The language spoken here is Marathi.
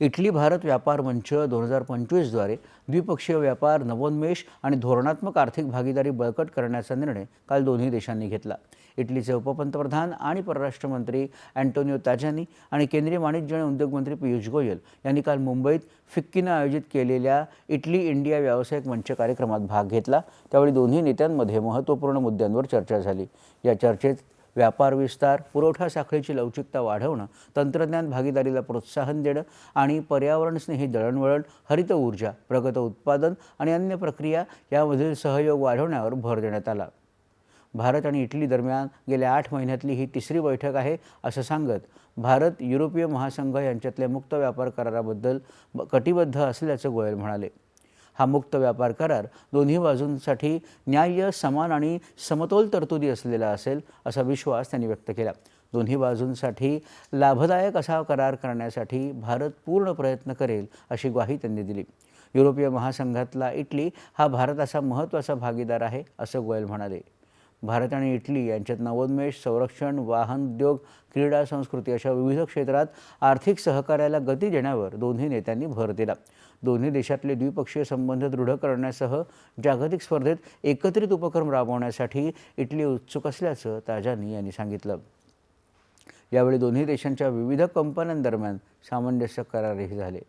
इटली भारत व्यापार मंच दोन हजार पंचवीसद्वारे द्विपक्षीय व्यापार नवोन्मेष आणि धोरणात्मक आर्थिक भागीदारी बळकट करण्याचा निर्णय काल दोन्ही देशांनी घेतला. इटलीचे उपपंतप्रधान आणि परराष्ट्र मंत्री अँटोनिओ ताजानी आणि केंद्रीय वाणिज्य आणि उद्योग मंत्री पियुष गोयल यांनी काल मुंबईत फिक्कीनं आयोजित केलेल्या इटली इंडिया व्यावसायिक मंच कार्यक्रमात भाग घेतला. त्यावेळी दोन्ही नेत्यांमध्ये महत्त्वपूर्ण मुद्द्यांवर चर्चा झाली. या चर्चेत व्यापार विस्तार पुरवठा साखळीची लवचिकता वाढवणं तंत्रज्ञान भागीदारीला प्रोत्साहन देणं आणि पर्यावरणस्नेही दळणवळण हरित ऊर्जा प्रगत उत्पादन आणि अन्य प्रक्रिया यामधील सहयोग वाढवण्यावर भर देण्यात आला. भारत आणि इटली दरम्यान गेल्या आठ महिन्यातली ही तिसरी बैठक आहे असं सांगत भारत युरोपीय महासंघ यांच्यातल्या मुक्त व्यापार कराराबद्दल ब- कटिबद्ध असल्याचं गोयल म्हणाले. हा मुक्त व्यापार करार. दोन्ही बाजूंसाठी न्याय्य समान आणि समतोल तरतुदी असलेला असेल असा विश्वास त्यांनी व्यक्त केला. दोन्ही बाजूंसाठी लाभदायक असा करार करण्यासाठी भारत पूर्ण प्रयत्न करेल अशी ग्वाही त्यांनी दिली. युरोपीय महासंघातला इटली हा भारताचा महत्त्वाचा भागीदार आहे असं गोयल म्हणाले. भारत आणि इटली यांच्यात नवोन्मेष संरक्षण वाहन उद्योग क्रीडा संस्कृती अशा विविध क्षेत्रात आर्थिक सहकार्याला गती देण्यावर दोन्ही नेत्यांनी भर दिला. दोन्ही देशातले द्विपक्षीय संबंध दृढ करण्यासह जागतिक स्पर्धेत एकत्रित उपक्रम राबवण्यासाठी इटली उत्सुक असल्याचं ताजानी यांनी सांगितलं. यावेळी दोन्ही देशांच्या विविध कंपन्यांदरम्यान सामंजस्य करारही झाले.